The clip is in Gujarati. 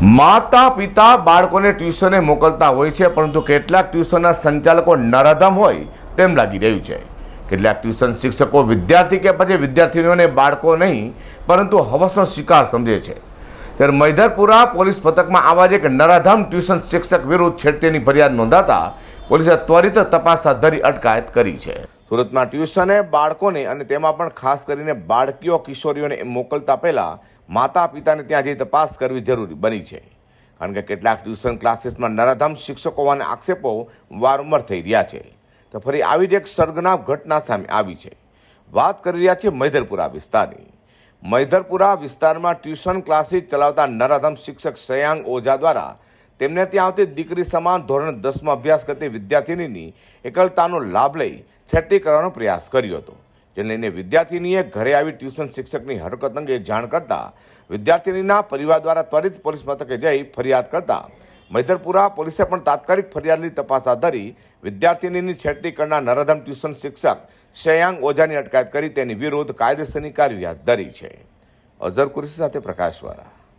માતા પિતા બાળકોને ટ્યુશને મોકલતા હોય છે, પરંતુ કેટલાક ટ્યુશનના સંચાલકો નરાધમ હોય તેમ લાગી રહ્યું છે. કેટલાક ટ્યુશન શિક્ષકો વિદ્યાર્થી કે પછી વિદ્યાર્થીઓને બાળકો નહીં, પરંતુ હવસનો શિકાર સમજે છે. ત્યારે મૈધરપુરા પોલીસ પથકમાં આવા જ એક નરાધમ ટ્યુશન શિક્ષક વિરુદ્ધ છેડતીની ફરિયાદ નોંધાતા પોલીસે ત્વરિત તપાસ હાથ ધરી અટકાયત કરી છે. સુરતમાં ટ્યુશને બાળકોને અને તેમાં પણ ખાસ કરીને બાળકીઓ, કિશોરીઓને મોકલતા પહેલાં માતા પિતાને ત્યાં જઈ તપાસ કરવી જરૂરી બની છે. કારણ કે કેટલાક ટ્યુશન ક્લાસીસમાં નરાધામ શિક્ષકો હોવાના આક્ષેપો વારંવાર થઈ રહ્યા છે. તો ફરી આવી જ એક સર્ગનામ ઘટના સામે આવી છે. વાત કરી રહ્યા છે મૈધરપુરા વિસ્તારની. મૈધરપુરા વિસ્તારમાં ટ્યુશન ક્લાસીસ ચલાવતા નરાધમ શિક્ષક સયાંગ ઓઝા દ્વારા તેમને ત્યાં આવતી દીકરી સમાન ધોરણ દસમાં અભ્યાસ કરતી વિદ્યાર્થિનીની એકલતાનો લાભ લઈ છેડતી કરવાનો પ્રયાસ કર્યો હતો. જેને લઈને વિદ્યાર્થિનીએ ઘરે આવી ટ્યુશન શિક્ષકની હરકત અંગે જાણ કરતા વિદ્યાર્થિનીના પરિવાર દ્વારા ત્વરિત પોલીસ મથકે જઈ ફરિયાદ કરતા મૈધરપુરા પોલીસે પણ તાત્કાલિક ફરિયાદની તપાસ હાથ ધરી વિદ્યાર્થિનીની છેડતી કરનાર નરાધમ ટ્યુશન શિક્ષક શયાંગ ઓઝાની અટકાયત કરી તેની વિરુદ્ધ કાયદેસરની કાર્યવાહી હાથ ધરી છે. અઝર કુરેશી સાથે પ્રકાશવાળા.